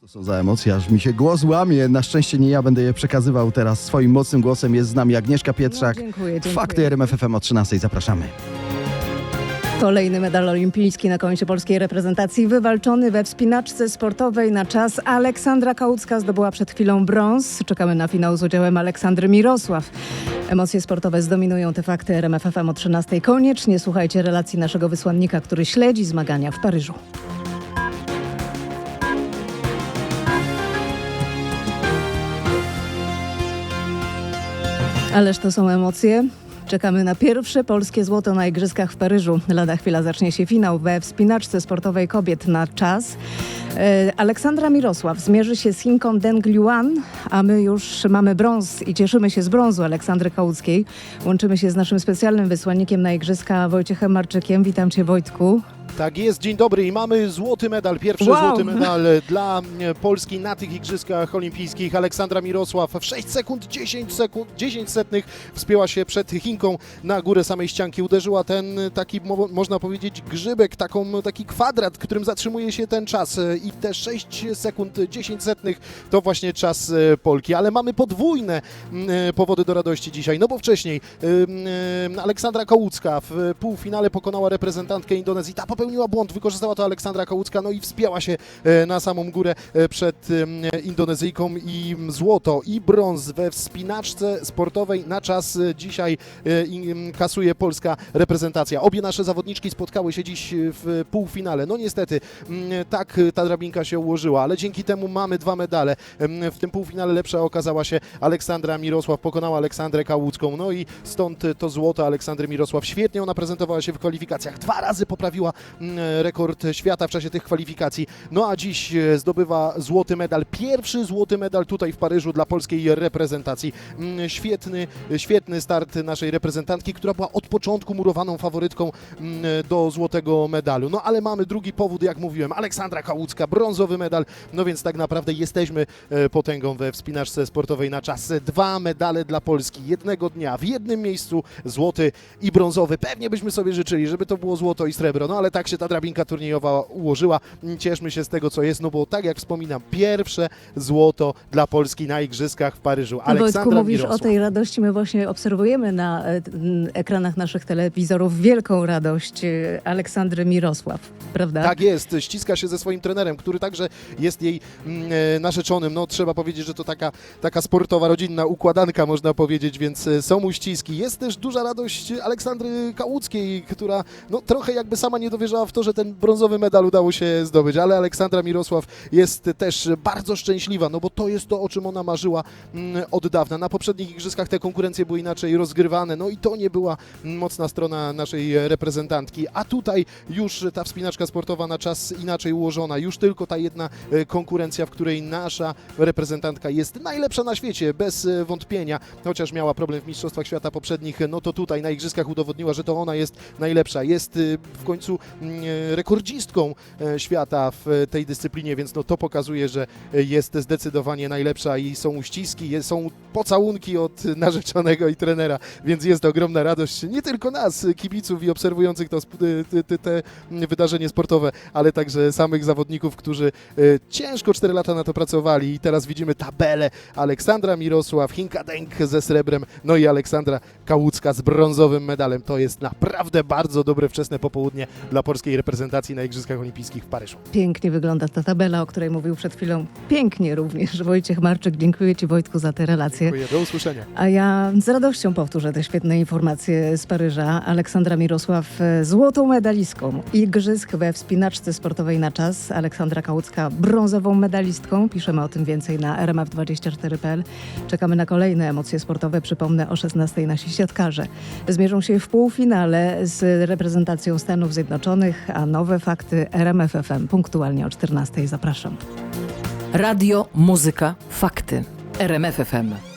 To są za emocje, aż mi się głos łamie. Na szczęście nie ja będę je przekazywał teraz swoim mocnym głosem. Jest z nami Agnieszka Pietrzak. No, dziękuję, dziękuję. Fakty RMF FM o 13. Zapraszamy. Kolejny medal olimpijski na koncie polskiej reprezentacji wywalczony we wspinaczce sportowej na czas. Aleksandra Kałucka zdobyła przed chwilą brąz. Czekamy na finał z udziałem Aleksandry Mirosław. Emocje sportowe zdominują te fakty RMF FM o 13. Koniecznie słuchajcie relacji naszego wysłannika, który śledzi zmagania w Paryżu. Ależ to są emocje. Czekamy na pierwsze polskie złoto na Igrzyskach w Paryżu. Lada chwila zacznie się finał we wspinaczce sportowej kobiet na czas. E, Aleksandra Mirosław zmierzy się z Chinką Deng Liuan, a my już mamy brąz i cieszymy się z brązu Aleksandry Kałuckiej. Łączymy się z naszym specjalnym wysłannikiem na Igrzyska Wojciechem Marczykiem. Witam cię Wojtku. Tak jest, dzień dobry i mamy złoty medal, pierwszy Wow. złoty medal dla e, Polski na tych Igrzyskach Olimpijskich. Aleksandra Mirosław w 6 sekund 10 sekund 10 setnych wspięła się przed Chinką na górę samej ścianki. Uderzyła ten e, taki, mo- można powiedzieć, grzybek, taką, taki kwadrat, którym zatrzymuje się ten czas E, i te 6 sekund 10 setnych to właśnie czas e, Polki. Ale mamy podwójne e, powody do radości dzisiaj, no bo wcześniej e, e, Aleksandra Kałucka w półfinale pokonała reprezentantkę Indonezji. Ta popełniła błąd, wykorzystała to Aleksandra Kałucka, no i wspięła się e, na samą górę e, przed Indonezyjką i złoto i brąz we wspinaczce sportowej na czas e, dzisiaj kasuje polska reprezentacja. Obie nasze zawodniczki spotkały się dziś w półfinale. No niestety tak ta drabinka się ułożyła, ale dzięki temu mamy dwa medale. W tym półfinale lepsza okazała się Aleksandra Mirosław, pokonała Aleksandrę Kałucką, no i stąd to złoto Aleksandry Mirosław. Świetnie ona prezentowała się w kwalifikacjach. Dwa razy poprawiła rekord świata w czasie tych kwalifikacji. No a dziś e, zdobywa złoty medal. Pierwszy złoty medal tutaj w Paryżu dla polskiej reprezentacji. Mm, Świetny, świetny start naszej reprezentantki, która była od początku murowaną faworytką mm, do złotego medalu. No ale mamy drugi powód, jak mówiłem, Aleksandra Kałucka, brązowy medal. No więc tak naprawdę jesteśmy e, potęgą we wspinaczce sportowej na czas. Dwa medale dla Polski jednego dnia w jednym miejscu, złoty i brązowy. Pewnie byśmy sobie życzyli, żeby to było złoto i srebro, no ale tak się ta drabinka turniejowa ułożyła. Cieszmy się z tego, co jest, no bo tak jak wspominam, pierwsze złoto dla Polski na Igrzyskach w Paryżu. Wojtku, Aleksandra mówisz Mirosław. o tej radości. My właśnie obserwujemy na e, ekranach naszych telewizorów wielką radość e, Aleksandry Mirosław, prawda? Tak jest, ściska się ze swoim trenerem, który także jest jej mm, e, narzeczonym. No trzeba powiedzieć, że to taka, taka sportowa, rodzinna układanka, można powiedzieć, więc są uściski. Jest też duża radość Aleksandry Kałuckiej, która no, trochę jakby sama nie dowierzała w to, że ten brązowy medal udało się zdobyć, ale Aleksandra Mirosław jest też bardzo szczęśliwa, no bo to jest to, o czym ona marzyła mm, od dawna. Na poprzednich igrzyskach te konkurencje były inaczej rozgrywane, no i to nie była mocna strona naszej reprezentantki, a tutaj już ta wspinaczka sportowa na czas inaczej ułożona, już tylko ta jedna e, konkurencja, w której nasza reprezentantka jest najlepsza na świecie, bez e, wątpienia, chociaż miała problem w Mistrzostwach Świata poprzednich, no to tutaj na igrzyskach udowodniła, że to ona jest najlepsza, jest e, w końcu rekordzistką e, świata w e, tej dyscyplinie, więc no to pokazuje, że e, jest zdecydowanie najlepsza i są uściski, są pocałunki od narzeczonego i trenera, więc jest ogromna radość nie tylko nas, kibiców i obserwujących to, te, wydarzenie sportowe, ale także samych zawodników, którzy e, ciężko 4 lata na to pracowali i teraz widzimy tabelę Aleksandra Mirosław, Hinka Denk ze srebrem, no i Aleksandra Kałucka z brązowym medalem. To jest naprawdę bardzo dobre wczesne popołudnie dla polskiej reprezentacji na Igrzyskach Olimpijskich w Paryżu. Pięknie wygląda ta tabela, o której mówił przed chwilą. Pięknie również Wojciech Marczyk. Dziękuję Ci Wojtku za te relacje. Dziękuję, do usłyszenia. A ja z radością powtórzę te świetne informacje z Paryża. Aleksandra Mirosław złotą medalistką Igrzysk we wspinaczce sportowej na czas. Aleksandra Kałucka brązową medalistką. Piszemy o tym więcej na rmf24.pl. Czekamy na kolejne emocje sportowe. Przypomnę o 16 nasi siatkarze zmierzą się w półfinale z reprezentacją Stanów Zjednoczonych, a nowe fakty RMF FM punktualnie o 14. Zapraszam. Radio, muzyka, fakty. RMF FM.